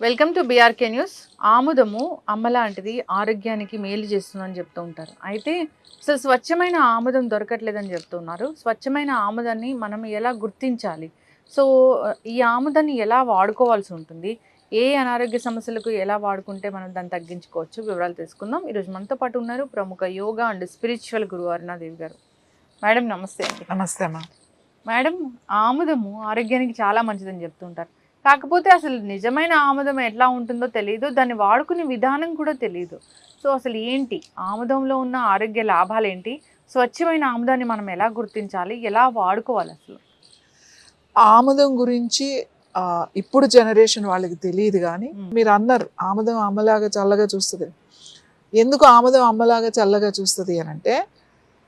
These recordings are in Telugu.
వెల్కమ్ టు బీఆర్కే న్యూస్ ఆముదము అమ్మ లాంటిది ఆరోగ్యానికి మేలు చేస్తుందని చెప్తూ ఉంటారు. అయితే అసలు స్వచ్ఛమైన ఆముదం దొరకట్లేదని చెప్తున్నారు స్వచ్ఛమైన ఆముదాన్ని మనం ఎలా గుర్తించాలి? సో ఈ ఆముదాన్ని ఎలా వాడుకోవాల్సి ఉంటుంది? ఏ అనారోగ్య సమస్యలకు ఎలా వాడుకుంటే మనం దాన్ని తగ్గించుకోవచ్చు? వివరాలు తెలుసుకుందాం. ఈరోజు మనతో పాటు ఉన్నారు ప్రముఖ యోగా అండ్ స్పిరిచువల్ గురువు అరుణాదేవి గారు. మేడం నమస్తే అండి. నమస్తే అమ్మా. మేడం ఆముదము ఆరోగ్యానికి చాలా మంచిదని చెప్తుంటారు కాకపోతే అసలు నిజమైన ఆముదం ఎట్లా ఉంటుందో తెలియదు దాన్ని వాడుకునే విధానం కూడా తెలియదు సో అసలు ఏంటి? ఆముదంలో ఉన్న ఆరోగ్య లాభాలు ఏంటి? స్వచ్ఛమైన ఆముదాన్ని మనం ఎలా గుర్తించాలి? ఎలా వాడుకోవాలి అసలు? ఆముదం గురించి ఇప్పుడు జనరేషన్ వాళ్ళకి తెలియదు కానీ. మీరు అన్నారు ఆముదం అమ్మలాగా చల్లగా చూస్తుంది. ఎందుకు ఆముదం అమ్మలాగా చల్లగా చూస్తుంది అని అంటే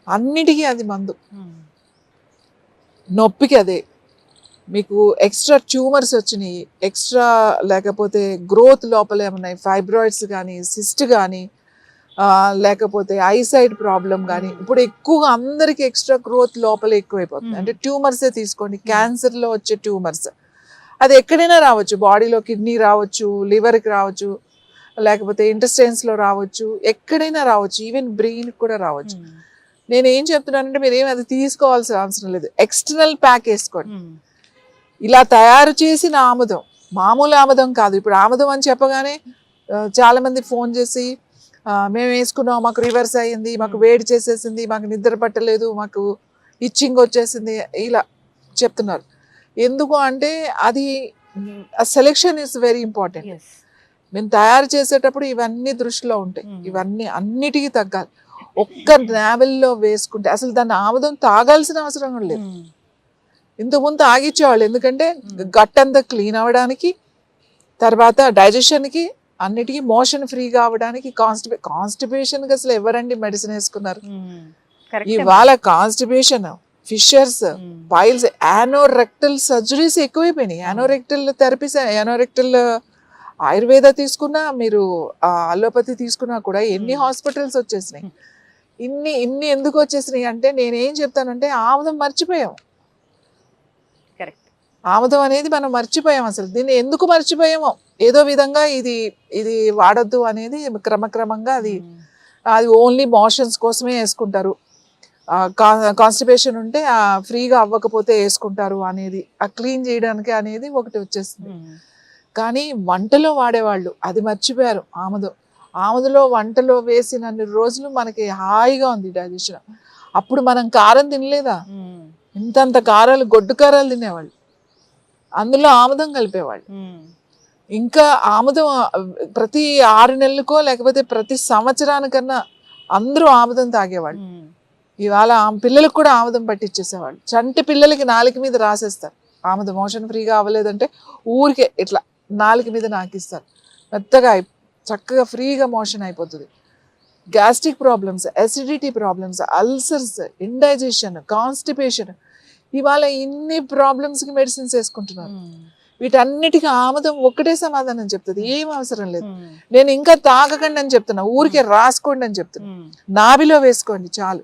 అన్నిటికీ అది మందు. నొప్పికి అదే. మీకు ఎక్స్ట్రా ట్యూమర్స్ వచ్చినాయి. ఎక్స్ట్రా లేకపోతే గ్రోత్ లోపల ఏమన్నాయి ఫైబ్రాయిడ్స్ కానీ సిస్ట్ కానీ లేకపోతే ఐసైడ్ ప్రాబ్లం కానీ Hmm. ఇప్పుడు ఎక్కువగా అందరికి ఎక్స్ట్రా గ్రోత్ లోపల ఎక్కువైపోతుంది. Hmm. అంటే ట్యూమర్సే తీసుకోండి. క్యాన్సర్లో వచ్చే ట్యూమర్స్ అది ఎక్కడైనా రావచ్చు. బాడీలో కిడ్నీ రావచ్చు లివర్కి రావచ్చు లేకపోతే ఇంటెస్టైన్స్లో రావచ్చు. ఎక్కడైనా రావచ్చు. ఈవెన్ బ్రెయిన్ కూడా రావచ్చు. నేను ఏం చెప్తున్నానంటే మీరు ఏమి అది తీసుకోవాల్సిన అవసరం లేదు. ఎక్స్టర్నల్ ప్యాక్ వేసుకోండి. ఇలా తయారు చేసిన ఆముదం మామూలు ఆముదం కాదు. ఇప్పుడు ఆముదం అని చెప్పగానే ఆ, చాలా మంది ఫోన్ చేసి మేము వేసుకున్నాం మాకు రివర్స్ అయ్యింది మాకు వేడి చేసేసింది మాకు నిద్ర పట్టలేదు మాకు ఇచ్చింగ్ వచ్చేసింది ఇలా చెప్తున్నారు. ఎందుకు అంటే అది సెలెక్షన్ ఇస్ వెరీ ఇంపార్టెంట్ మేము తయారు చేసేటప్పుడు ఇవన్నీ దృష్టిలో ఉంటాయి. Mm. ఇవన్నీ అన్నిటికీ తగ్గాలి. ఒక్క నావెల్లో వేసుకుంటే అసలు దాన్ని ఆముదం తాగాల్సిన అవసరం లేదు. ఇంతకుముందు తాగిచ్చేవాళ్ళు ఎందుకంటే. గట్ అంతా క్లీన్ అవ్వడానికి తర్వాత డైజెషన్కి అన్నిటికీ మోషన్ ఫ్రీగా అవ్వడానికి కాన్స్టిపే కాన్స్టిపేషన్కి అసలు ఎవరండి మెడిసిన్ వేసుకున్నారు? ఇవాళ constipation fissures piles anorectal surgeries ఎక్కువైపోయినాయి. యానోరెక్టల్ థెరపీస్ యానోరెక్టల్ ఆయుర్వేద తీసుకున్నా మీరు అలోపతి తీసుకున్నా కూడా ఎన్ని. హాస్పిటల్స్ వచ్చేసినాయి? ఇన్ని ఇన్ని ఎందుకు వచ్చేసినాయి? అంటే నేనేం చెప్తానంటే ఆముదం మర్చిపోయాం. కరెక్ట్. ఆముదం అనేది మనం మర్చిపోయాం అసలు. దీన్ని ఎందుకు మర్చిపోయామో? ఏదో విధంగా ఇది ఇది వాడొద్దు అనేది క్రమక్రమంగా అది అది ఓన్లీ మోషన్స్ కోసమే వేసుకుంటారు. కాన్స్టిపేషన్ ఉంటే ఆ ఫ్రీగా అవ్వకపోతే వేసుకుంటారు అనేది ఆ క్లీన్ చేయడానికి అనేది ఒకటి వచ్చేస్తుంది కానీ వంటలో వాడేవాళ్ళు అది మర్చిపోయారు ఆముదం. ఆముదలో వంటలో వేసినన్ని రోజులు మనకి హాయిగా ఉంది డైజెషన్. అప్పుడు మనం కారం తినలేదా? ఇంతంత కారాలు గొడ్డు కారాలు తినేవాళ్ళు. అందులో ఆముదం కలిపేవాళ్ళు. ఇంకా ఆముదం ప్రతి ఆరు నెలలకో లేకపోతే ప్రతి సంవత్సరానికన్నా అందరూ ఆముదం తాగేవాళ్ళు. ఇవాళ ఆమె పిల్లలకు కూడా ఆముదం పట్టించేసేవాళ్ళు చంటి పిల్లలకి నాలుక మీద రాసేస్తారు. ఆముదం మోషన్ ఫ్రీగా అవ్వలేదంటే ఊరికే ఇట్లా నాలుక మీద నాకిస్తారు. మెత్తగా అయి- చక్కగా ఫ్రీగా మోషన్ అయిపోతుంది. Gastric problems acidity problems ulcers indigestion constipation ఇవాళ ఇన్ని ప్రాబ్లమ్స్కి మెడిసిన్స్ వేసుకుంటున్నారు. వీటన్నిటికీ ఆముదం ఒక్కటే సమాధానం చెప్తుంది. ఏం అవసరం లేదు. నేను ఇంకా తాగకండి అని చెప్తున్నా. ఊరికే రాసుకోండి అని చెప్తున్నా. నాభిలో వేసుకోండి చాలు.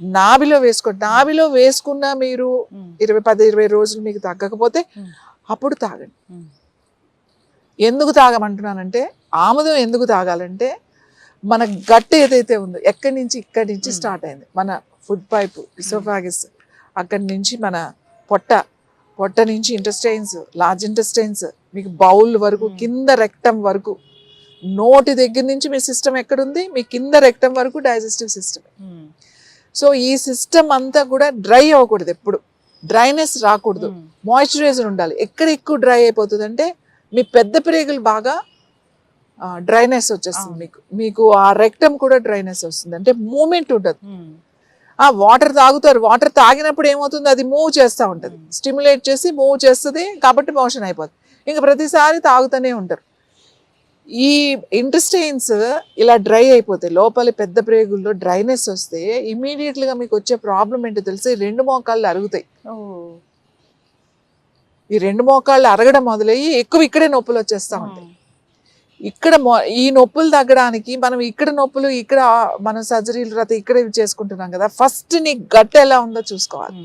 నాభిలో వేసుకోండి. నాభిలో వేసుకున్నా మీరు ఇరవై పది ఇరవై రోజులు మీకు తగ్గకపోతే Hmm. అప్పుడు తాగండి. ఎందుకు తాగమంటున్నానంటే ఆముదం ఎందుకు తాగాలంటే మన గట్టు ఏదైతే ఉందో ఎక్కడి నుంచి ఇక్కడి నుంచి. స్టార్ట్ అయింది? మన ఫుడ్ పైప్ ఇసోఫాగిస్ అక్కడి నుంచి మన పొట్ట పొట్ట నుంచి ఇంటెస్టైన్స్ లార్జ్ ఇంటెస్టైన్స్ మీకు బౌల్ వరకు. కింద రెక్టం వరకు నోటి దగ్గర నుంచి మీ సిస్టమ్ ఎక్కడుంది? మీ కింద రెక్టం వరకు డైజెస్టివ్ సిస్టమ్ సో ఈ సిస్టమ్ అంతా కూడా డ్రై అవ్వకూడదు ఎప్పుడు. డ్రైనెస్ రాకూడదు. మాయిశ్చరైజర్ ఉండాలి. ఎక్కడ ఎక్కువ డ్రై అయిపోతుంది అంటే మీ పెద్ద ప్రేగులు బాగా డ్రైనెస్ వచ్చేస్తుంది. మీకు. మీకు ఆ రెక్టమ్ కూడా డ్రైనెస్ వస్తుంది. అంటే మూమెంట్ ఉండదు. ఆ వాటర్ తాగుతారు. వాటర్ తాగినప్పుడు ఏమవుతుంది? అది మూవ్ చేస్తూ ఉంటుంది. స్టిమ్యులేట్ చేసి మూవ్ చేస్తుంది కాబట్టి మోషన్ అయిపోతుంది ఇంకా ప్రతిసారి తాగుతూనే ఉంటారు. ఈ ఇంటెస్టైన్స్ ఇలా డ్రై అయిపోతాయి. లోపల పెద్ద ప్రేగుల్లో డ్రైనెస్ వస్తే ఇమీడియట్గా మీకు వచ్చే ప్రాబ్లం ఏంటో తెలిసి రెండు మోకాళ్ళు అరుగుతాయి. ఈ రెండు మోకాళ్ళు అరగడం మొదలయ్యి ఎక్కువ ఇక్కడే నొప్పులు వచ్చేస్తా ఉంటాయి. ఇక్కడ మొ- ఈ నొప్పులు తగ్గడానికి మనం ఇక్కడ నొప్పులు ఇక్కడ మనం సర్జరీలు తర్వాత ఇక్కడ చేసుకుంటున్నాం కదా. ఫస్ట్ నీ గట్ ఎలా ఉందో చూసుకోవాలి.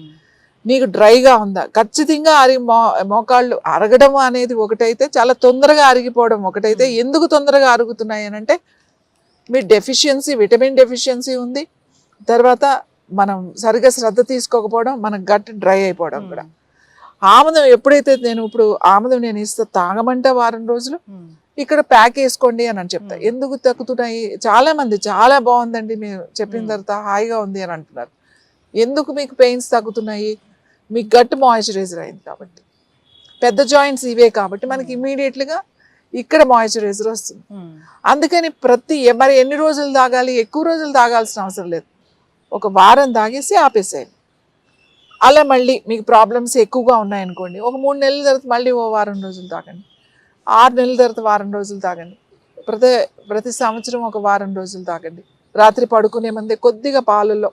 నీకు డ్రైగా ఉందా? ఖచ్చితంగా అరిగి మో మోకాళ్ళు అరగడం అనేది ఒకటైతే చాలా తొందరగా అరిగిపోవడం ఒకటైతే ఎందుకు తొందరగా అరుగుతున్నాయి అని అంటే మీ డెఫిషియన్సీ విటమిన్ డెఫిషియన్సీ ఉంది. తర్వాత మనం సరిగ్గా శ్రద్ధ తీసుకోకపోవడం మన గట్ డ్రై అయిపోవడం కూడా. ఆముదం ఎప్పుడైతే నేను ఇప్పుడు ఆముదం నేను ఇస్తా తాగమంటే వారం రోజులు. ఇక్కడ ప్యాక్ వేసుకోండి అని అని చెప్తా. Hmm. ఎందుకు తగ్గుతున్నాయి చాలా మంది చాలా బాగుందండి మీరు చెప్పిన. తర్వాత హాయిగా ఉంది అని అంటున్నారు. ఎందుకు మీకు పెయిన్స్ తగ్గుతున్నాయి? మీ గట్ మాయిశ్చరైజర్ అయింది కాబట్టి. పెద్ద జాయింట్స్ ఇవే కాబట్టి మనకి Hmm. immediate గా ఇక్కడ మాయిశ్చరైజర్ వస్తుంది. అందుకని ప్రతి మరి ఎన్ని రోజులు తాగాలి? ఎక్కువ రోజులు తాగాల్సిన అవసరం లేదు. ఒక వారం తాగేసి ఆపేసేయండి. అలా మళ్ళీ మీకు ప్రాబ్లమ్స్ ఎక్కువగా ఉన్నాయనుకోండి ఒక మూడు నెలల తర్వాత మళ్ళీ ఓ వారం రోజులు తాగండి. ఆరు నెలల తర్వాత వారం రోజులు తాగండి. ప్రతి ప్రతి సంవత్సరం ఒక వారం రోజులు తాగండి. రాత్రి పడుకునే ముందే కొద్దిగా పాలలో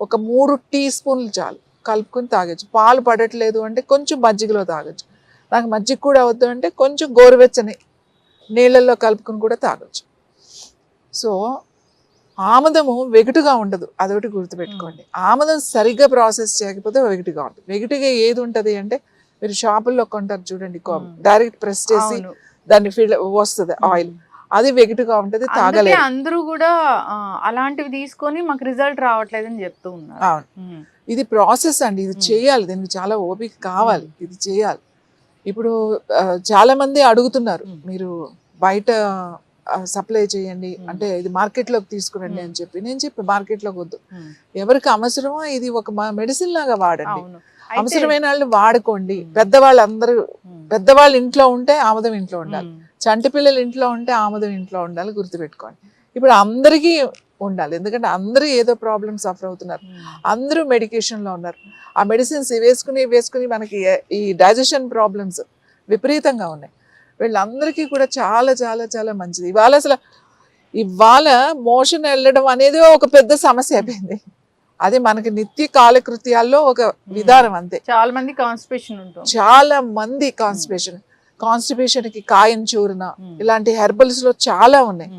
ఒక మూడు టీ స్పూన్లు చాలు కలుపుకొని తాగొచ్చు. పాలు పడట్లేదు అంటే కొంచెం మజ్జిగలో తాగొచ్చు. నాకు మజ్జిగ కూడా వద్దు అంటే కొంచెం గోరువెచ్చని నీళ్ళల్లో కలుపుకొని కూడా తాగొచ్చు. సో ఆముదము వెగుటుగా ఉండదు. అదొకటి గుర్తుపెట్టుకోండి. ఆముదం సరిగ్గా ప్రాసెస్ చేయకపోతే వెగుటుగా ఉంటుంది వెగుటుగా ఏది ఉంటుంది అంటే మీరు షాపుల్లో కొంటారు చూడండి. డైరెక్ట్ ప్రెస్ చేసి దాన్ని ఫిల్ వస్తుంది ఆయిల్ అది వెగుటుగా ఉంటుంది తాగలేదు అందరూ కూడా అలాంటివి తీసుకొని మాకు రిజల్ట్ రావట్లేదని చెప్తూ ఉన్నారు. ఇది ప్రాసెస్ అండి ఇది. చేయాలి దీనికి చాలా ఓపిక కావాలి ఇది చేయాలి ఇప్పుడు చాలా మంది అడుగుతున్నారు. మీరు బయట సప్లై చేయండి. అంటే ఇది మార్కెట్లోకి తీసుకురండి. అని చెప్పి నేను చెప్పి మార్కెట్లోకి వద్దు. ఎవరికి అవసరమో ఇది ఒక మెడిసిన్ లాగా వాడండి అవసరమైన వాళ్ళు వాడుకోండి. పెద్దవాళ్ళు అందరూ. పెద్దవాళ్ళు ఇంట్లో ఉంటే ఆముదం ఇంట్లో ఉండాలి. చంటి పిల్లలు ఇంట్లో ఉంటే ఆముదం ఇంట్లో ఉండాలి గుర్తుపెట్టుకోండి. ఇప్పుడు అందరికీ ఉండాలి. ఎందుకంటే అందరూ ఏదో ప్రాబ్లమ్ సఫర్ అవుతున్నారు. అందరూ మెడికేషన్లో ఉన్నారు. ఆ మెడిసిన్స్ వేసుకుని వేసుకుని మనకి ఈ డైజెషన్ ప్రాబ్లమ్స్ విపరీతంగా ఉన్నాయి. వీళ్ళందరికీ కూడా చాలా చాలా చాలా మంచిది. ఇవాళ అసలు ఇవాళ మోషన్ వెళ్ళడం అనేది ఒక పెద్ద సమస్య అయిపోయింది. అది మనకి నిత్య కాలకృత్యాల్లో ఒక విధానం అంతే. చాలా మంది కాన్స్టిపేషన్ ఉంటుంది. చాలా మంది కాన్స్టిపేషన్ కాన్స్టిపేషన్కి కాయం చూరణ. ఇలాంటి హెర్బల్స్లో చాలా ఉన్నాయి.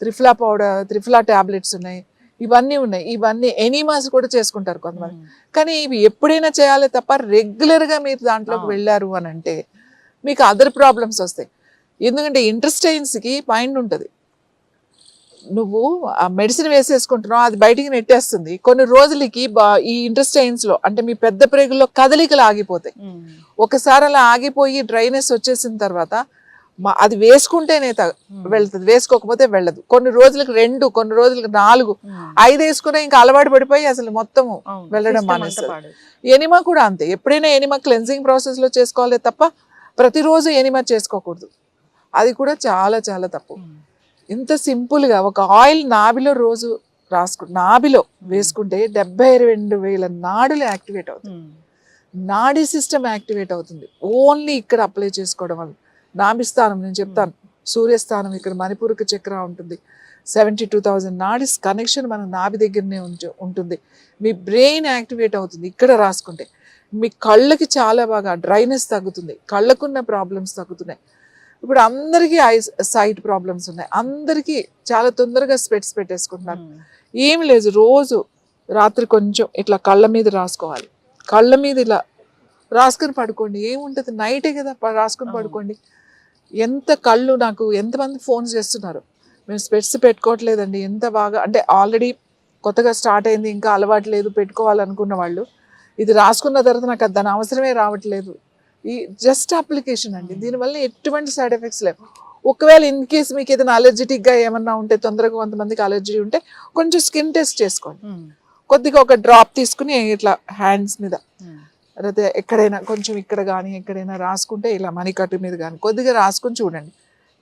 త్రిఫ్లా పౌడర్ త్రిఫ్లా టాబ్లెట్స్ ఉన్నాయి. ఇవన్నీ ఉన్నాయి. ఇవన్నీ ఎనీమాస్ కూడా చేసుకుంటారు కొంతమంది. కానీ ఇవి ఎప్పుడైనా చేయాలి తప్ప రెగ్యులర్గా మీరు దాంట్లోకి. వెళ్ళారు అని అంటే మీకు అదర్ ప్రాబ్లమ్స్ వస్తాయి. ఎందుకంటే ఇంట్రెస్టైన్స్కి మైండ్ ఉంటుంది. నువ్వు ఆ మెడిసిన్ వేసేసుకుంటున్నావు అది బయటికి నెట్టేస్తుంది కొన్ని రోజులకి ఈ ఇంట్రెస్టైన్స్లో అంటే మీ పెద్ద ప్రేగుల్లో కదలికలు ఆగిపోతాయి. ఒకసారి అలా ఆగిపోయి డ్రైనెస్ వచ్చేసిన తర్వాత అది వేసుకుంటేనే. వెళ్తుంది వేసుకోకపోతే వెళ్ళదు కొన్ని రోజులకు రెండు కొన్ని రోజులకు నాలుగు. ఐదు వేసుకునే ఇంకా అలవాటు పడిపోయి అసలు మొత్తము అవును. వెళ్ళడం మానేస్తుంది. ఎనిమా కూడా అంతే ఎప్పుడైనా ఎనిమా క్లెన్సింగ్ ప్రాసెస్లో చేసుకోవాలి తప్ప ప్రతిరోజు ఎనిమా చేసుకోకూడదు అది కూడా చాలా చాలా తప్పు. ఇంత సింపుల్గా ఒక ఆయిల్ నాభిలో రోజు రాసుకు నాభిలో వేసుకుంటే డెబ్బై రెండు వేల నాడులు యాక్టివేట్ అవుతాయి ఉమ్. నాడీ సిస్టమ్ యాక్టివేట్ అవుతుంది. ఓన్లీ ఇక్కడ అప్లై చేసుకోవడం వల్ల. నాభి స్థానం నేను చెప్తాను. సూర్యస్థానం ఇక్కడ మణిపూరక చక్ర ఉంటుంది. సెవెంటీ టూ థౌజండ్ నాడీస్ కనెక్షన్ మన నాభి దగ్గరనే ఉంచు- ఉంటుంది. మీ బ్రెయిన్ యాక్టివేట్ అవుతుంది ఇక్కడ రాసుకుంటే. మీ కళ్ళకి చాలా బాగా డ్రైనెస్ తగ్గుతుంది. కళ్ళకున్న ప్రాబ్లమ్స్ తగ్గుతున్నాయి. ఇప్పుడు అందరికీ ఐ సైట్ ప్రాబ్లమ్స్ ఉన్నాయి. అందరికీ చాలా తొందరగా స్పెట్స్ పెట్టేసుకుంటున్నారు. ఉమ్. ఏం లేదు రోజు రాత్రి కొంచెం ఇట్లా కళ్ళ మీద రాసుకోవాలి. కళ్ళ మీద ఇలా రాసుకొని పడుకోండి. ఏముంటుంది? నైటే కదా రాసుకొని. పడుకోండి. ఎంత కళ్ళు నాకు ఎంతమంది ఫోన్స్ చేస్తున్నారు? మేము స్పెట్స్ పెట్టుకోవట్లేదండి. ఎంత బాగా అంటే ఆల్రెడీ కొత్తగా స్టార్ట్ అయింది. ఇంకా అలవాటు లేదు. పెట్టుకోవాలనుకున్న వాళ్ళు. ఇది రాసుకున్న తర్వాత నాకు దాని అవసరమే రావట్లేదు. ఈ జస్ట్ అప్లికేషన్ అండి. దీనివల్ల ఎటువంటి సైడ్ ఎఫెక్ట్స్ లేవు. ఒకవేళ ఇన్ కేస్ మీకు ఏదైనా అలర్జెటిక్గా ఏమన్నా ఉంటే తొందరగా కొంతమందికి అలర్జీ ఉంటే కొంచెం స్కిన్ టెస్ట్ చేసుకోండి. కొద్దిగా ఒక డ్రాప్ తీసుకుని ఇట్లా హ్యాండ్స్ మీద. లేకపోతే ఎక్కడైనా కొంచెం ఇక్కడ కానీ ఎక్కడైనా రాసుకుంటే ఇలా మణికట్టు మీద కానీ కొద్దిగా రాసుకొని చూడండి.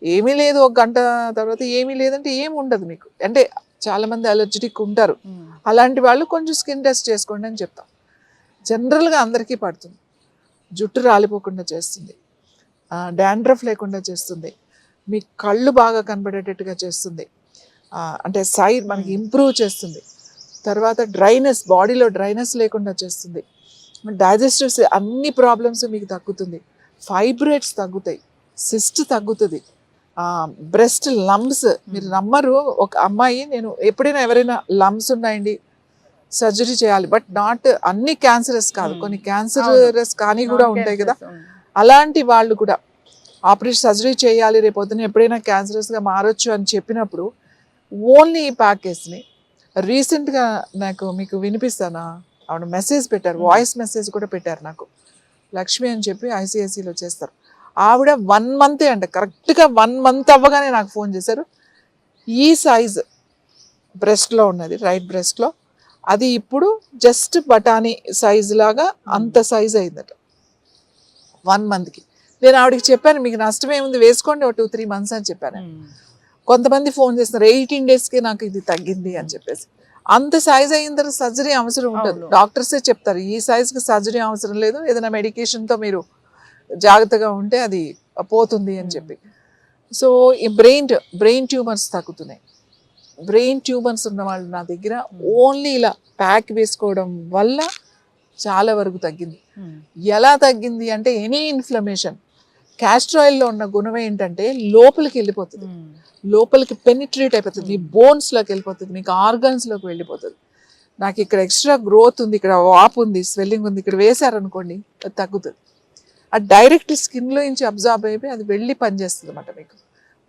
ఏమీ లేదు ఒక గంట తర్వాత ఏమీ లేదంటే ఏమి ఉండదు మీకు. అంటే చాలా మంది అలర్జెటిక్ ఉంటారు. అలాంటి వాళ్ళు కొంచెం స్కిన్ టెస్ట్ చేసుకోండి అని చెప్తాం. జనరల్గా అందరికీ పడుతుంది. జుట్టు రాలిపోకుండా చేస్తుంది. డాండ్రఫ్ లేకుండా చేస్తుంది. మీ కళ్ళు బాగా కనబడేటట్టుగా చేస్తుంది. అంటే సైడ్ మనకి ఇంప్రూవ్ చేస్తుంది. తర్వాత డ్రైనెస్ బాడీలో డ్రైనెస్ లేకుండా చేస్తుంది. డైజెస్టివ్ అన్ని ప్రాబ్లమ్స్ మీకు తగ్గుతుంది. ఫైబ్రేట్స్ తగ్గుతాయి. సిస్ట్ తగ్గుతుంది. బ్రెస్ట్ లంప్స్ మీరు నమ్మరు. ఒక అమ్మాయి నేను ఎప్పుడైనా ఎవరైనా లంప్స్ ఉన్నాయండి సర్జరీ చేయాలి. బట్ నాట్ అన్ని క్యాన్సరస్ కాదు. కొన్ని క్యాన్సరస్ కానీ కూడా ఉంటాయి కదా. అలాంటి వాళ్ళు కూడా ఆపరేషన్ సర్జరీ చేయాలి రేపు పొద్దున ఎప్పుడైనా క్యాన్సరస్గా మారొచ్చు అని చెప్పినప్పుడు ఓన్లీ ఈ ప్యాకేజ్ని రీసెంట్గా నాకు మీకు వినిపిస్తానా? ఆవిడ మెసేజ్ పెట్టారు. వాయిస్ మెసేజ్ కూడా పెట్టారు నాకు. లక్ష్మి అని చెప్పి ఐసిఐసిలో చేస్తారు. ఆవిడ వన్ మంతే అంట. కరెక్ట్గా వన్ మంత్ అవ్వగానే నాకు ఫోన్ చేశారు. ఈ సైజ్ బ్రెస్ట్లో ఉన్నది రైట్ బ్రెస్ట్లో. అది ఇప్పుడు జస్ట్ బఠానీ సైజ్ లాగా అంత సైజ్ అయిందట. వన్ మంత్కి నేను ఆవిడకి చెప్పాను మీకు నష్టం ఏముంది? వేసుకోండి ఒక టూ త్రీ మంత్స్ అని చెప్పాను. ఉమ్. కొంతమంది ఫోన్ చేస్తున్నారు ఎయిటీన్ డేస్కి నాకు ఇది తగ్గింది అని చెప్పేసి. అంత సైజ్ అయిన తర్వాత సర్జరీ అవసరం ఉంటుంది. డాక్టర్సే చెప్తారు ఈ సైజ్కి సర్జరీ అవసరం లేదు ఏదైనా మెడికేషన్తో మీరు జాగ్రత్తగా ఉంటే అది పోతుంది అని చెప్పి. సో ఈ బ్రెయిన్ బ్రెయిన్ ట్యూమర్స్ తగ్గుతున్నాయి. బ్రెయిన్ ట్యూమర్స్ ఉన్న వాళ్ళు నా దగ్గర ఓన్లీ ఇలా ప్యాక్ వేసుకోవడం వల్ల చాలా వరకు తగ్గింది. ఉమ్. ఎలా తగ్గింది అంటే ఎనీ ఇన్ఫ్లమేషన్ క్యాస్టర్ ఆయిల్లో ఉన్న గుణం ఏంటంటే లోపలికి వెళ్ళిపోతుంది. ఉమ్. లోపలికి పెనిట్రేట్ అయిపోతుంది. మీ బోన్స్లోకి వెళ్ళిపోతుంది. మీకు ఆర్గన్స్లోకి వెళ్ళిపోతుంది. నాకు ఇక్కడ ఎక్స్ట్రా గ్రోత్ ఉంది ఇక్కడ వాపు ఉంది స్వెల్లింగ్ ఉంది ఇక్కడ వేశారనుకోండి అది తగ్గుతుంది. అది డైరెక్ట్ స్కిన్లో నుంచి అబ్జార్బ్ అయిపోయి అది వెళ్ళి పనిచేస్తుంది అన్నమాట మీకు.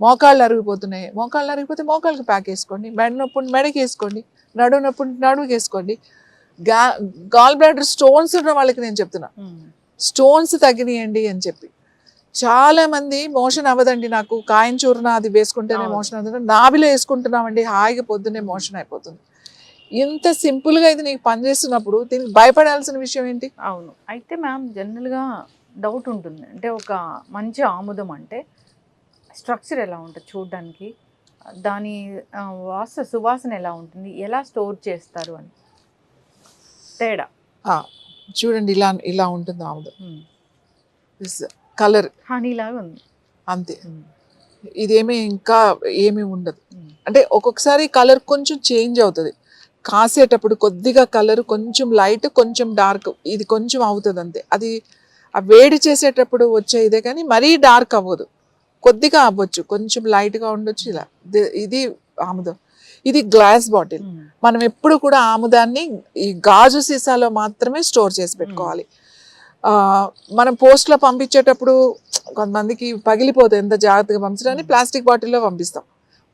మోకాళ్ళు అరిగిపోతున్నాయి. మోకాళ్ళు అరిగిపోతే మోకాళ్ళకి ప్యాక్ వేసుకోండి. మెడ నొప్పి మెడకి వేసుకోండి. నడువు నొప్పి నడువుకి వేసుకోండి. గా గాల్ బ్లాడర్ స్టోన్స్ ఉన్న వాళ్ళకి నేను చెప్తున్నా. స్టోన్స్ తగ్గినాయండి అని చెప్పి. చాలా మంది మోషన్ అవ్వదండి నాకు. కాయం చూర్ణ అది వేసుకుంటేనే. మోషన్ అవుతుంది. నాభిలో వేసుకుంటున్నామండి. హాయిగా పొద్దున్నే మోషన్ అయిపోతుంది. ఇంత సింపుల్గా ఇది నీకు పనిచేస్తున్నప్పుడు దీనికి భయపడాల్సిన విషయం ఏంటి? అవును. అయితే మ్యామ్ జనరల్గా డౌట్ ఉంటుంది. అంటే ఒక మంచి ఆముదం అంటే స్ట్రక్చర్ ఎలా ఉంటుంది చూడడానికి? దాని వాస సువాసన ఎలా ఉంటుంది? ఎలా స్టోర్ చేస్తారు అని? తేడా? చూడండి ఇలా ఇలా ఉంటుంది ఆముదం. కలర్ హనీ లాగా ఉంది. అంతే. ఇదేమీ ఇంకా ఏమీ ఉండదు. అంటే ఒక్కొక్కసారి కలర్ కొంచెం చేంజ్ అవుతుంది. కాసేటప్పుడు కొద్దిగా కలర్ కొంచెం లైట్ కొంచెం డార్క్ ఇది కొంచెం అవుతుంది అంతే. అది ఆ వేడి చేసేటప్పుడు వచ్చే ఇదే కానీ మరీ డార్క్ అవ్వదు. కొద్దిగా అవ్వచ్చు కొంచెం లైట్గా ఉండొచ్చు ఇలా. ఇది ఆముదం. ఇది గ్లాస్ బాటిల్. మనం ఎప్పుడు కూడా ఆముదాన్ని ఈ గాజు సీసాలో మాత్రమే స్టోర్ చేసి పెట్టుకోవాలి. ఆ, మనం పోస్ట్లో పంపించేటప్పుడు కొంతమందికి పగిలిపోతుంది ఎంత జాగ్రత్తగా పంపించడానికి ప్లాస్టిక్ బాటిల్లో పంపిస్తాం.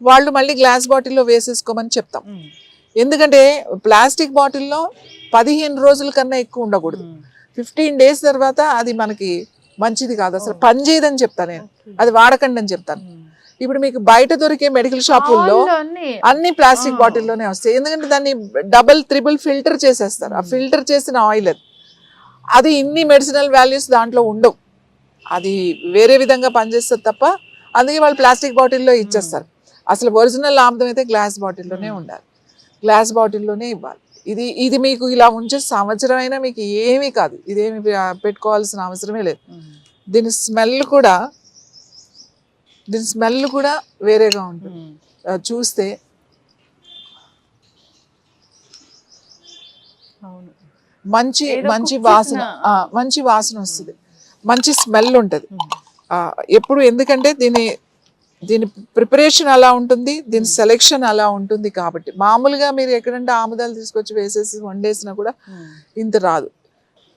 వాళ్ళు మళ్ళీ గ్లాస్ బాటిల్లో వేసేసుకోమని చెప్తాం. ఎందుకంటే ప్లాస్టిక్ బాటిల్లో పదిహేను రోజుల కన్నా ఎక్కువ ఉండకూడదు. ఫిఫ్టీన్ డేస్ తర్వాత అది మనకి మంచిది కాదు అసలు పని చేయదని చెప్తాను నేను. అది వాడకండి అని చెప్తాను. ఇప్పుడు మీకు బయట దొరికే మెడికల్ షాపుల్లో అన్ని. ప్లాస్టిక్. బాటిల్లోనే వస్తాయి. ఎందుకంటే దాన్ని డబల్ త్రిబుల్ ఫిల్టర్ చేసేస్తారు. ఆ. ఫిల్టర్ చేసిన ఆయిల్ అది. అది ఇన్ని మెడిసినల్ వాల్యూస్ దాంట్లో ఉండవు. అది వేరే విధంగా పనిచేస్తుంది తప్ప అందుకే వాళ్ళు ప్లాస్టిక్ బాటిల్లో ఇచ్చేస్తారు. అసలు ఒరిజినల్ ఆముదం అయితే గ్లాస్ బాటిల్లోనే. ఉండాలి. గ్లాస్ బాటిల్లోనే ఇవ్వాలి. ఇది ఇది మీకు ఇలా ఉంచే సంవత్సరం అయినా మీకు ఏమీ కాదు. ఇదేమి పెట్టుకోవాల్సిన అవసరమే లేదు. దీని స్మెల్ కూడా దీని స్మెల్ కూడా వేరేగా ఉంటుంది. చూస్తే అవును. మంచి మంచి వాసన మంచి వాసన వస్తుంది. మంచి స్మెల్ ఉంటుంది. ఎప్పుడు ఎందుకంటే దీని దీని ప్రిపరేషన్ అలా ఉంటుంది దీని సెలెక్షన్ అలా ఉంటుంది కాబట్టి. మామూలుగా మీరు ఎక్కడంటే ఆముదాలు తీసుకొచ్చి వేసేసి వండేసినా కూడా ఉమ్. ఇంత రాదు.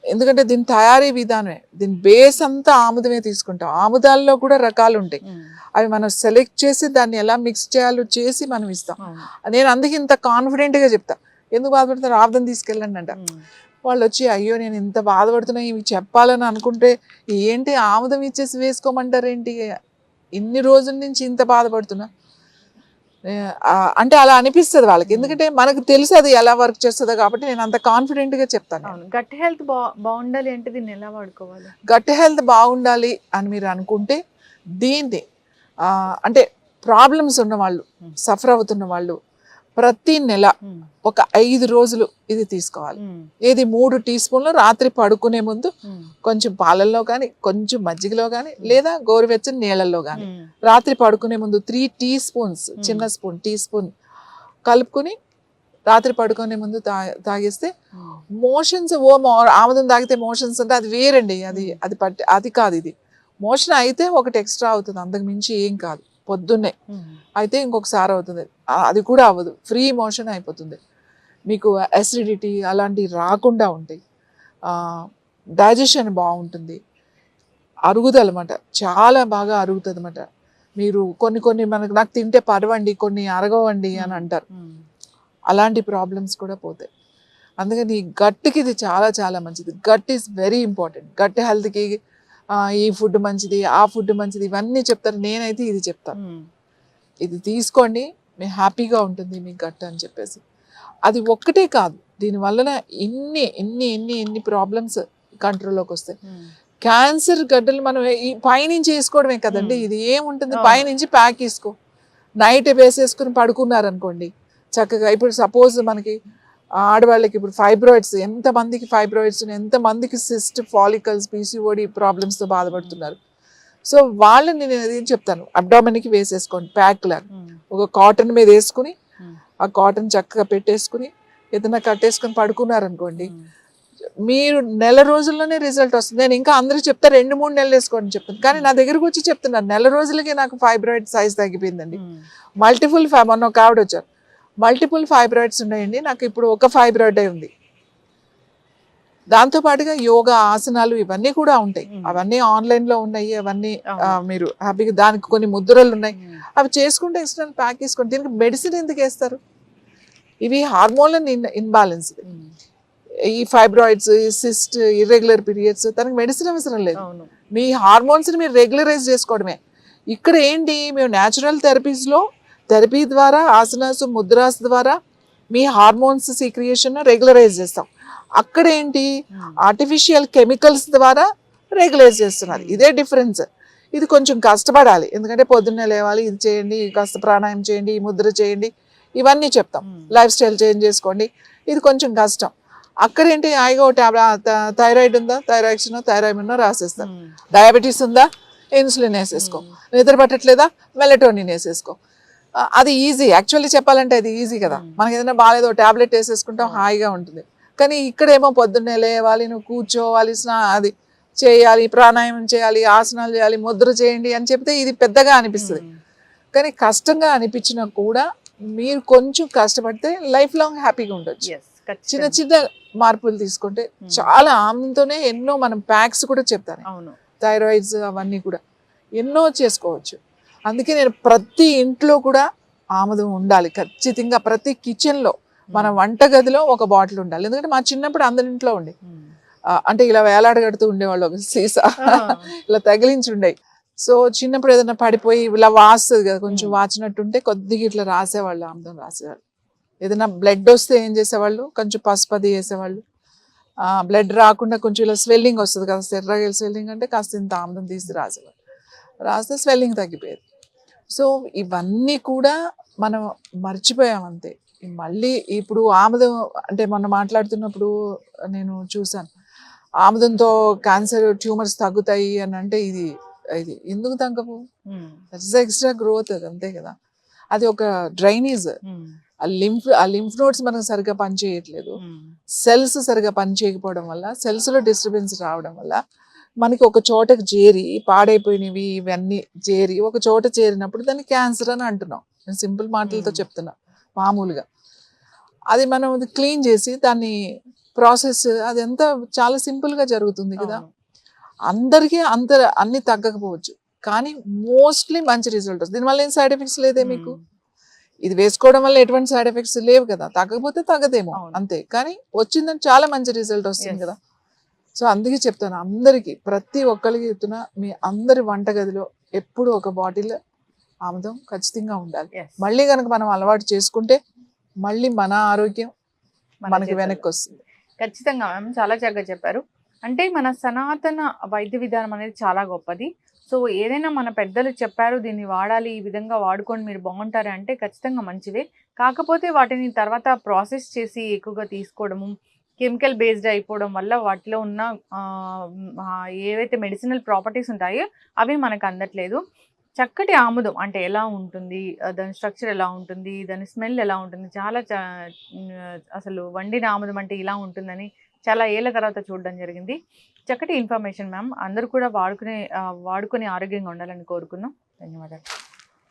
ఎందుకంటే దీని తయారీ విధానమే దీని బేస్ అంతా ఆముదమే తీసుకుంటాం. ఆముదాల్లో కూడా రకాలు ఉంటాయి. ఉమ్. అవి మనం సెలెక్ట్ చేసి దాన్ని ఎలా మిక్స్ చేయాలో చేసి మనం ఇస్తాం. అవును. నేను అందుకే ఇంత కాన్ఫిడెంట్గా చెప్తా. ఎందుకు బాధపడతారు ఆముదం తీసుకెళ్ళండి అంట. వాళ్ళు వచ్చి అయ్యో నేను ఇంత బాధపడుతున్నా ఇవి చెప్పాలని అనుకుంటే ఏంటి? ఆముదం ఇచ్చేసి వేసుకోమంటారేంటి? ఇన్ని రోజుల నుంచి ఇంత బాధపడుతున్నా? అంటే అలా అనిపిస్తుంది వాళ్ళకి. ఎందుకంటే మనకు తెలుసు అది ఎలా వర్క్ చేస్తుందో కాబట్టి నేను అంత కాన్ఫిడెంట్గా చెప్తాను. అవును. గట్ హెల్త్ బా బాగుండాలి అంటే దీన్ని ఎలా వాడుకోవాలి? గట్ హెల్త్ బాగుండాలి అని మీరు అనుకుంటే దీన్ని అంటే ప్రాబ్లమ్స్ ఉన్న వాళ్ళు Hmm. సఫర్ అవుతున్న వాళ్ళు ప్రతి నెల. ఒక ఐదు రోజులు ఇది తీసుకోవాలి. ఏది మూడు టీ స్పూన్లు రాత్రి పడుకునే ముందు. కొంచెం పాలల్లో కానీ కొంచెం మజ్జిగలో కానీ లేదా గోరువెచ్చని నీళ్ళల్లో కానీ. రాత్రి పడుకునే ముందు త్రీ టీ స్పూన్స్ చిన్న స్పూన్ టీ స్పూన్ కలుపుకొని రాత్రి పడుకునే ముందు తాగేస్తే. మోషన్స్ ఓ మో- ఆముదం తాగితే మోషన్స్ అంటే అది వేరండి అది అది పట్టి అది కాదు ఇది మోషన్ అయితే ఒకటి ఎక్స్ట్రా అవుతుంది అంతకు మించి ఏం కాదు పొద్దున్నే. అయితే ఇంకొకసారి అవుతుంది. అది కూడా అవ్వదు. ఫ్రీ మోషన్ అయిపోతుంది. మీకు అసిడిటీ అలాంటివి రాకుండా ఉంటాయి డైజెషన్ బాగుంటుంది. అరుగుదల అన్నమాట చాలా బాగా అరుగుతుంది అన్నమాట మీరు కొన్ని కొన్ని మనకు నాకు తింటే పరవండి కొన్ని అరగవండి అని అంటారు. అలాంటి ప్రాబ్లమ్స్ కూడా పోతాయి. అందుకని గట్కి ఇది చాలా చాలా మంచిది. Gut is very important gut హెల్త్కి ఈ ఫుడ్ మంచిది ఆ ఫుడ్ మంచిది ఇవన్నీ చెప్తారు నేనైతే ఇది చెప్తాను. ఇది తీసుకోండి మీ హ్యాపీగా ఉంటుంది మీ గట్ అని చెప్పేసి అది ఒక్కటే కాదు దీని వలన ఇన్ని ఇన్ని ఇన్ని ఇన్ని ప్రాబ్లమ్స్ కంట్రోల్లోకి వస్తాయి. క్యాన్సర్ గడ్డలు మనం ఈ పైనుంచి వేసుకోవడమే కదండి. ఇది ఏముంటుంది. పైనుంచి ప్యాక్ వేసుకో నైట్ వేసేసుకుని పడుకున్నారనుకోండి చక్కగా ఇప్పుడు సపోజ్ మనకి ఆడవాళ్ళకి ఇప్పుడు ఫైబ్రాయిడ్స్ ఎంత మందికి ఫైబ్రాయిడ్స్ ఎంత మందికి సిస్ట్ ఫాలికల్స్ పీసీఓడి ప్రాబ్లమ్స్తో బాధపడుతున్నారు సో వాళ్ళని నేను ఏం చెప్తాను అబ్డామిన్కి వేసేసుకోండి ప్యాక్ లాగా ఉమ్. ఒక కాటన్ మీద వేసుకుని ఉమ్. ఆ కాటన్ చక్కగా పెట్టేసుకుని ఏదైనా కట్టేసుకుని పడుకున్నారనుకోండి ఉమ్. మీరు నెల రోజుల్లోనే రిజల్ట్ వస్తుంది నేను ఇంకా అందరూ చెప్తా రెండు మూడు నెలలు వేసుకోండి చెప్తాను కానీ నా దగ్గరకు వచ్చి చెప్తున్నాను నెల రోజులకే నాకు ఫైబ్రాయిడ్ సైజ్ తగ్గిపోయిందండి. మల్టిపుల్ ఫై మొన్న ఒక ఆవిడ వచ్చారు మల్టిపుల్ ఫైబ్రాయిడ్స్ ఉన్నాయండి. నాకు ఇప్పుడు ఒక ఫైబ్రాయిడే ఉంది. దాంతో పాటుగా యోగా ఆసనాలు ఇవన్నీ కూడా ఉంటాయి. అవన్నీ ఆన్లైన్లో ఉన్నాయి. అవన్నీ మీరు హ్యాపీగా దానికి కొన్ని ముద్రలు ఉన్నాయి. అవి చేసుకుంటే ఎక్స్టర్నల్ ప్యాక్ చేసుకోండి దీనికి మెడిసిన్ ఎందుకు వేస్తారు? ఇవి హార్మోన్ల ఇన్బ్యాలెన్స్. ఈ ఫైబ్రాయిడ్స్ ఈ సిస్ట్ ఇర్రెగ్యులర్ పీరియడ్స్ తనకి మెడిసిన్ అవసరం లేదు. మీ హార్మోన్స్ని మీరు రెగ్యులరైజ్ చేసుకోవడమే. ఇక్కడ ఏంటి? మేము న్యాచురల్ థెరపీస్లో థెరపీ ద్వారా ఆసనాస్ ముద్రాస్ ద్వారా మీ హార్మోన్స్ సీక్రియేషన్ రెగ్యులరైజ్ చేస్తాం. అక్కడ ఏంటి ఉమ్. ఆర్టిఫిషియల్ కెమికల్స్ ద్వారా రెగ్యులైజ్ చేస్తున్నారు. ఇదే డిఫరెన్స్. ఇది కొంచెం కష్టపడాలి. ఎందుకంటే పొద్దున్నే లేవాలి ఇది చేయండి కాస్త ప్రాణాయామం చేయండి ఈ ముద్ర చేయండి ఇవన్నీ చెప్తాం. ఉమ్. లైఫ్ స్టైల్ చేంజ్ చేసుకోండి. ఇది కొంచెం కష్టం. అక్కడ ఏంటి హాయిగా ఒక ట్యాబ్లెట్ థైరాయిడ్ ఉందా? థైరాయిడ్స్ థైరాయిడ్ రాసేస్తారు ఉమ్. డయాబెటీస్ ఉందా? ఇన్సులిన్ వేసేసుకో. నిద్ర పట్టట్లేదా? మెలటోనిన్ వేసేసుకో. అది ఈజీ యాక్చువల్లీ చెప్పాలంటే అది ఈజీ కదా ఉమ్. మనకి ఏదైనా బాగాలేదో టాబ్లెట్ వేసేసుకుంటాం అవును. హాయిగా ఉంటుంది కానీ ఇక్కడేమో పొద్దున్నే లేవాలి నువ్వు కూర్చోవాలి స్నా అది చేయాలి ప్రాణాయామం చేయాలి ఆసనాలు చేయాలి ముద్ర చేయండి అని చెప్తే ఇది పెద్దగా అనిపిస్తుంది ఉమ్. కానీ కష్టంగా అనిపించినా కూడా మీరు కొంచెం కష్టపడితే లైఫ్ లాంగ్ హ్యాపీగా ఉండొచ్చు చిన్న. చిన్న మార్పులు తీసుకుంటే. చాలా ఆనందంతోనే ఎన్నో మనం ప్యాక్స్ కూడా చెప్తాను అవును థైరాయిడ్స్ అవన్నీ కూడా ఎన్నో చేసుకోవచ్చు అందుకే నేను ప్రతి ఇంట్లో కూడా ఆముదం ఉండాలి. ఖచ్చితంగా ప్రతి కిచెన్లో మన వంటగదిలో ఒక బాటిల్ ఉండాలి. ఎందుకంటే మా చిన్నప్పుడు అందరి ఇంట్లో ఉండే. అంటే ఇలా వేలాడగడుతూ ఉండేవాళ్ళు ఒక సీసా. ఇలా తగిలించి ఉండే సో చిన్నప్పుడు ఏదైనా పడిపోయి ఇలా వాస్తుంది కదా కొంచెం. వాచినట్టుంటే కొద్దిగా ఇట్లా రాసేవాళ్ళు ఆముదం రాసేవాళ్ళు. ఏదైనా బ్లడ్ వస్తే ఏం చేసేవాళ్ళు? కొంచెం పసుపు అది వేసేవాళ్ళు. బ్లడ్ రాకుండా కొంచెం ఇలా స్వెల్లింగ్ వస్తుంది కదా ఎర్రగా స్వెల్లింగ్ అంటే కాస్త ఇంత ఆముదం తీసి రాసేవాళ్ళు. రాస్తే స్వెల్లింగ్ తగ్గిపోయేది. సో ఇవన్నీ కూడా మనం మర్చిపోయాం అంతే మళ్ళీ ఇప్పుడు ఆముదం అంటే మొన్న మాట్లాడుతున్నప్పుడు నేను చూసాను ఆముదంతో క్యాన్సర్ ట్యూమర్స్ తగ్గుతాయి అని అంటే ఇది ఇది ఎందుకు తగ్గవు. ఎక్స్ట్రా గ్రోత్ అది అంతే కదా అది ఒక డ్రైనేజ్. ఆ లింఫ్ ఆ లింఫ్ నోట్స్ మనకు సరిగ్గా పనిచేయట్లేదు. సెల్స్ సరిగా పనిచేయకపోవడం వల్ల cells లో డిస్టర్బెన్స్ రావడం వల్ల మనకి ఒక చోటకి చేరి పాడైపోయినవి ఇవన్నీ చేరి ఒక చోట చేరినప్పుడు దాన్ని క్యాన్సర్ అని అంటున్నాం నేను సింపుల్ మాటలతో Hmm. చెప్తున్నా మామూలుగా అది మనం క్లీన్ చేసి దాన్ని ప్రాసెస్ అది ఎంత చాలా simple గా జరుగుతుంది కదా. అందరికీ అంత అన్ని తగ్గకపోవచ్చు కానీ మోస్ట్లీ మంచి రిజల్ట్ వస్తుంది దీనివల్ల ఏం సైడ్ ఎఫెక్ట్స్ లేదే మీకు ఉమ్. ఇది వేసుకోవడం వల్ల ఎటువంటి సైడ్ ఎఫెక్ట్స్ లేవు కదా తగ్గకపోతే తగ్గదేమో. అంతే కానీ వచ్చిందని చాలా మంచి రిజల్ట్ వస్తుంది. కదా సో అందుకే చెప్తాను అందరికీ ప్రతి ఒక్కరికి చెప్తున్నా మీ అందరి వంటగదిలో ఎప్పుడు ఒక బాటిల్ ఆముదం ఖచ్చితంగా ఉండాలి. మళ్ళీ కనుక మనం అలవాటు చేసుకుంటే మళ్ళీ మన ఆరోగ్యం మన మనకి. వెనక్కి వస్తుంది. ఖచ్చితంగా మ్యామ్ చాలా చక్కగా చెప్పారు. అంటే మన సనాతన వైద్య విధానం అనేది చాలా గొప్పది. సో ఏదైనా మన పెద్దలు చెప్పారు దీన్ని వాడాలి ఈ విధంగా వాడుకొని మీరు బాగుంటారు అంటే ఖచ్చితంగా మంచివే. కాకపోతే వాటిని తర్వాత ప్రాసెస్ చేసి ఎక్కువగా తీసుకోవడము కెమికల్ బేస్డ్ అయిపోవడం వల్ల వాటిలో ఉన్న ఏవైతే మెడిసినల్ ప్రాపర్టీస్ ఉంటాయో అవి మనకు అందట్లేదు. చక్కటి ఆముదం అంటే ఎలా ఉంటుంది దాని స్ట్రక్చర్ ఎలా ఉంటుంది దాని స్మెల్ ఎలా ఉంటుంది చాలా చా- అసలు వండిన ఆముదం అంటే ఇలా ఉంటుందని చాలా ఏళ్ళ తర్వాత చూడడం జరిగింది. చక్కటి ఇన్ఫర్మేషన్ మ్యామ్. అందరూ కూడా వాడుకునే వాడుకుని వాడుకొని ఆరోగ్యంగా ఉండాలని కోరుకుందాం. ధన్యవాదాలు.